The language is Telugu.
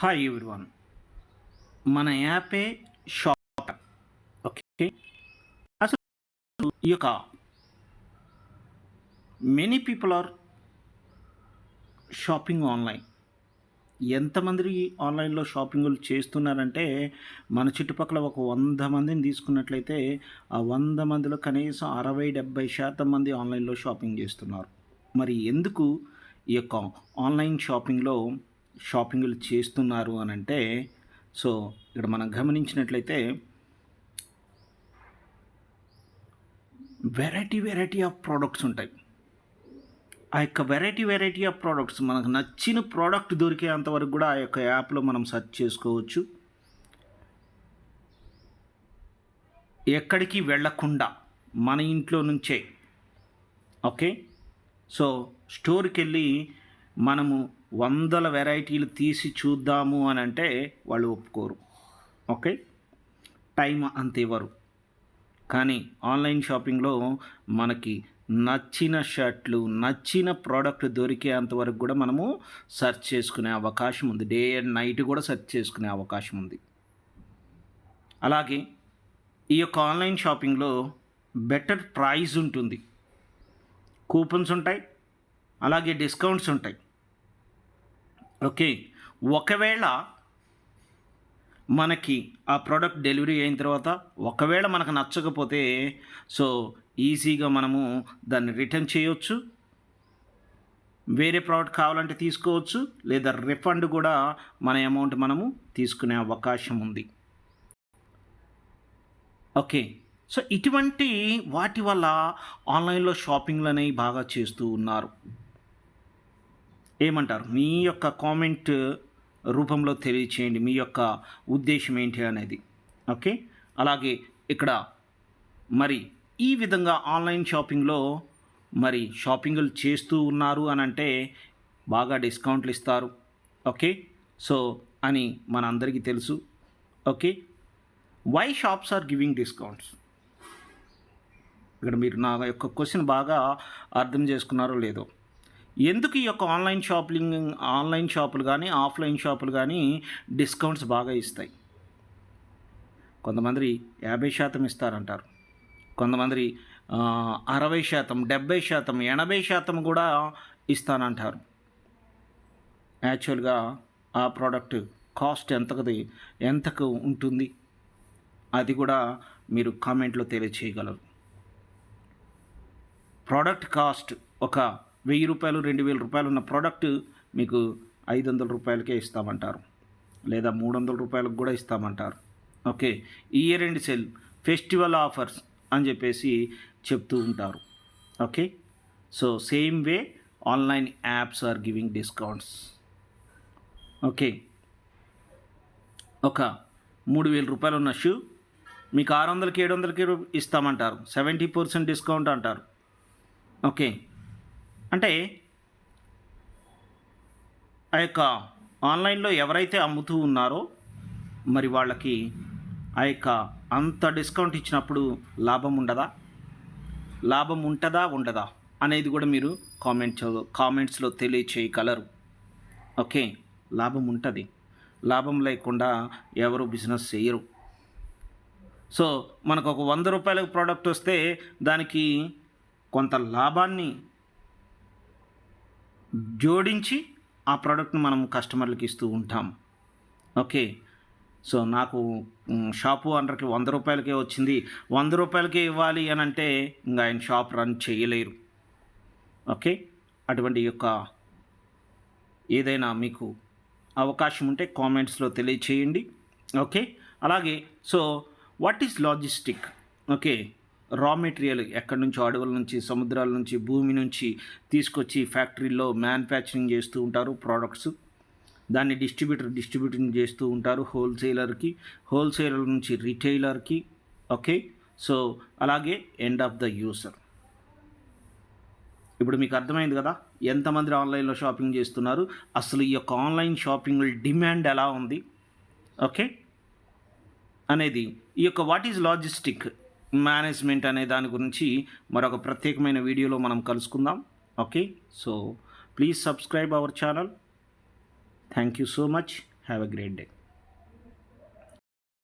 హాయ్ ఎవ్రీవన్ మన యాపే షాప్ ఓకే అసలు ఈ యొక్క many people are shopping online ఎంతమంది ఆన్లైన్లో షాపింగ్లు చేస్తున్నారంటే మన చుట్టుపక్కల ఒక వంద మందిని తీసుకున్నట్లయితే ఆ వంద మందిలో కనీసం అరవై డెబ్బై శాతం మంది ఆన్లైన్లో షాపింగ్ చేస్తున్నారు. మరి ఎందుకు ఈ యొక్క ఆన్లైన్ షాపింగ్లో షాపింగ్లు చేస్తున్నారు అని అంటే సో ఇక్కడ మనం గమనించినట్లయితే వెరైటీ వెరైటీ ఆఫ్ ప్రోడక్ట్స్ ఉంటాయి. ఆ యొక్క వెరైటీ వెరైటీ ఆఫ్ ప్రోడక్ట్స్ మనకు నచ్చిన ప్రోడక్ట్ దొరికేంత వరకు కూడా ఆ యొక్క యాప్లో మనం సెర్చ్ చేసుకోవచ్చు. ఎక్కడికి వెళ్ళకుండా మన ఇంట్లో నుంచే. ఓకే? సో స్టోర్కి వెళ్ళి మనము వందల వెరైటీలు తీసి చూద్దాము అని అంటే వాళ్ళు ఒప్పుకోరు. ఓకే? టైం అంత ఇవ్వరు. కానీ ఆన్లైన్ షాపింగ్లో మనకి నచ్చిన షర్ట్లు నచ్చిన ప్రోడక్ట్ దొరికేంత వరకు కూడా మనము సెర్చ్ చేసుకునే అవకాశం ఉంది. డే అండ్ నైట్ కూడా సెర్చ్ చేసుకునే అవకాశం ఉంది. అలాగే ఈ యొక్క ఆన్లైన్ షాపింగ్లో బెటర్ ప్రైజ్ ఉంటుంది. కూపన్స్ ఉంటాయి. అలాగే డిస్కౌంట్స్ ఉంటాయి. ఓకే. ఒకవేళ మనకి ఆ ప్రోడక్ట్ డెలివరీ అయిన తర్వాత ఒకవేళ మనకు నచ్చకపోతే సో ఈజీగా మనము దాన్ని రిటర్న్ చేయొచ్చు. వేరే ప్రోడక్ట్ కావాలంటే తీసుకోవచ్చు లేదా రిఫండ్ కూడా మన అమౌంట్ మనము తీసుకునే అవకాశం ఉంది. ఓకే. సో ఇటువంటి వాటి వల్ల ఆన్లైన్లో షాపింగ్లు అనేవి బాగా చేస్తూ ఉన్నారు. ఏమంటారు? మీ యొక్క కామెంట్ రూపంలో తెలియచేయండి. మీ యొక్క ఉద్దేశం ఏంటి అనేది. ఓకే? అలాగే ఇక్కడ మరి ఈ విధంగా ఆన్లైన్ షాపింగ్లో మరి షాపింగ్లు చేస్తూ ఉన్నారు అని అంటే బాగా డిస్కౌంట్లు ఇస్తారు. ఓకే? సో అని మన అందరికీ తెలుసు. Okay? Why shops are giving discounts ఇక్కడ మీరు నా యొక్క క్వశ్చన్ బాగా అర్థం చేసుకున్నారో లేదో. ఎందుకు ఈ యొక్క ఆన్లైన్ షాపింగ్ ఆన్లైన్ షాపులు కానీ ఆఫ్లైన్ షాపులు కానీ డిస్కౌంట్స్ బాగా ఇస్తాయి? కొంతమంది యాభై శాతం ఇస్తారంటారు. కొంతమంది అరవై శాతం డెబ్బై శాతం ఎనభై శాతం కూడా ఇస్తానంటారు. యాక్చువల్గా ఆ ప్రోడక్ట్ కాస్ట్ ఎంతది ఎంతకు ఉంటుంది? అది కూడా మీరు కామెంట్లో తెలియచేయగలరు. ప్రోడక్ట్ కాస్ట్ ఒక వెయ్యి రూపాయలు రెండు వేల రూపాయలు ఉన్న ప్రోడక్ట్ మీకు ఐదు వందల రూపాయలకే ఇస్తామంటారు. లేదా మూడు వందల రూపాయలకు కూడా ఇస్తామంటారు. Okay year end sale festival offers అని చెప్పేసి చెప్తూ ఉంటారు. Okay so same way online apps are giving discounts. Okay ఒక మూడు వేల రూపాయలు ఉన్న షూ మీకు ఆరు వందలకి ఏడు వందలకి ఇస్తామంటారు. సెవెంటీ పర్సెంట్ డిస్కౌంట్ అంటారు. ఓకే అంటే ఆ యొక్క ఆన్లైన్లో ఎవరైతే అమ్ముతూ ఉన్నారో మరి వాళ్ళకి ఆ యొక్క అంత డిస్కౌంట్ ఇచ్చినప్పుడు లాభం ఉండదా? లాభం ఉంటుందా ఉండదా? అనేది కూడా మీరు కామెంట్ కామెంట్స్లో తెలియచేయగలరు. ఓకే లాభం ఉంటుంది. లాభం లేకుండా ఎవరు బిజినెస్ చేయరు. సో మనకు ఒక వంద రూపాయల ప్రోడక్ట్ వస్తే దానికి కొంత లాభాన్ని జోడించి ఆ ప్రోడక్ట్ని మనం కస్టమర్లకు ఇస్తూ ఉంటాం. ఓకే? సో నాకు షాపు అందరికి వంద రూపాయలకే వచ్చింది. వంద రూపాయలకే ఇవ్వాలి అని అంటే ఇంకా ఆయన షాప్ రన్ చేయలేరు. ఓకే? అటువంటి యొక్క ఏదైనా మీకు అవకాశం ఉంటే కామెంట్స్లో తెలియచేయండి. ఓకే? అలాగే so what is logistic okay? Raw material ఎక్కడి నుంచో అడవుల నుంచి సముద్రాల నుంచి భూమి నుంచి తీసుకొచ్చి ఫ్యాక్టరీలో మ్యానుఫ్యాక్చరింగ్ చేస్తూ ఉంటారు ప్రోడక్ట్స్. దాన్ని డిస్ట్రిబ్యూటర్ డిస్ట్రిబ్యూటింగ్ చేస్తూ ఉంటారు హోల్సేలర్కి హోల్సేలర్ నుంచి రిటైలర్కి ఓకే? సో అలాగే ఎండ్ ఆఫ్ ద యూసర్. ఇప్పుడు మీకు అర్థమైంది కదా? ఎంతమంది ఆన్లైన్లో షాపింగ్ చేస్తున్నారు? అసలు ఈ యొక్క ఆన్లైన్ షాపింగ్ డిమాండ్ ఎలా ఉంది? ఓకే? అనేది ఈ యొక్క వాట్ ఈజ్ లాజిస్టిక్? మేనేజ్మెంట్ అనే దాని గురించి మరొక ప్రత్యేకమైన వీడియోలో మనం కలుసుకుందాం. Okay? So please subscribe our channel thank you so much have a great day